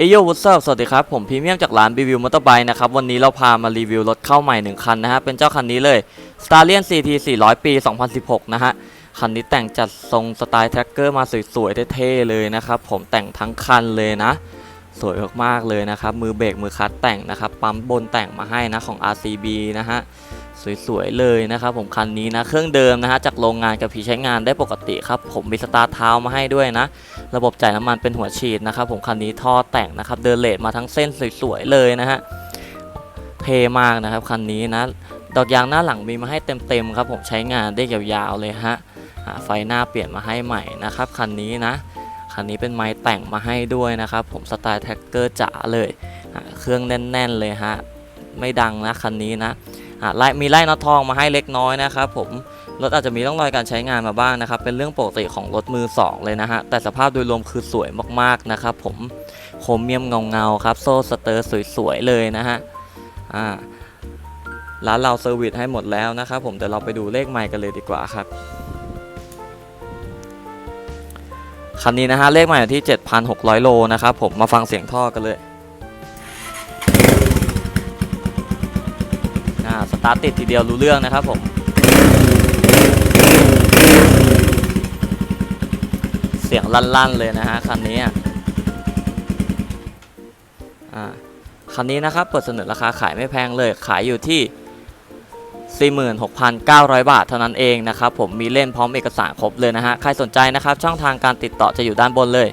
เอโยวุฒเซิร์ฟสวัสดีครับ ผมพรีเมียมจากร้านรีวิวมอเตอร์ไบค์นะครับ วันนี้เราพามารีวิวรถเข้าใหม่ 1 คันนะฮะ เป็นเจ้าคันนี้เลย Stallion CT 400 ปี 2016 นะฮะ คันนี้แต่งจัดทรงสไตล์แท็กเกอร์มาสวยๆเท่ๆเลยนะครับ ผมแต่งทั้งคันเลยนะ สวยมากๆเลยนะครับ มือเบรกมือคัดแต่งนะครับ ปั๊มบนแต่งมาให้นะของ RCB นะฮะ สวยๆเลยนะครับผมคันนี้นะเครื่องเดิมนะฮะจากโรงงานกับผีใช้งานได้ปกติครับผมมีสตาร์ทเท้ามาให้ด้วยนะ ระบบจ่ายน้ำมันเป็นหัวฉีดนะครับผมคันนี้ท่อแต่งนะครับเดินเลทมาทั้งเส้นสวยๆเลยนะฮะเท่มากนะครับคันนี้นะดอกยางหน้าหลังมีมาให้เต็มๆครับผมใช้งานได้ยาวๆเลยฮะไฟหน้าเปลี่ยนมาให้ใหม่นะครับคันนี้นะคันนี้เป็นไม้แต่งมาให้ด้วยนะครับผมสไตล์แท็กเกอร์จ๋าเลยเครื่องแน่น ๆเลยฮะไม่ดังนะคันนี้นะ ไล่มีไล่น็อตทองมาให้เล็กน้อยนะครับผมรถอาจจะมีร่องรอยการใช้งานมาบ้างนะครับ เป็นเรื่องปกติของรถมือ 2 เลยนะฮะ แต่สภาพโดยรวมคือสวยมากๆนะครับผมโครเมียมเงาๆครับ โซ่สเตอร์สวยๆเลยนะฮะอ่าร้านเราเซอร์วิสให้หมดแล้วนะครับผมเดี๋ยวเราไปดูเลขไมค์กันเลยดีกว่าครับคันนี้นะฮะเลขไมค์อยู่ที่ 7,600 โลนะครับผมมาฟังเสียงท่อกันเลย ตาร์ทติดทีเดียวรู้เรื่องนะครับผมเสียงลั่นๆเลยนะฮะคันนี้อ่าคันนี้นะครับเปิดเสนอราคาขายไม่แพงเลยขายอยู่ที่ 46,900 บาทเท่านั้นเองนะครับผมมีเล่นพร้อมเอกสารครบเลยนะฮะใครสนใจนะครับช่องทางการติดต่อจะอยู่ด้านบนเลย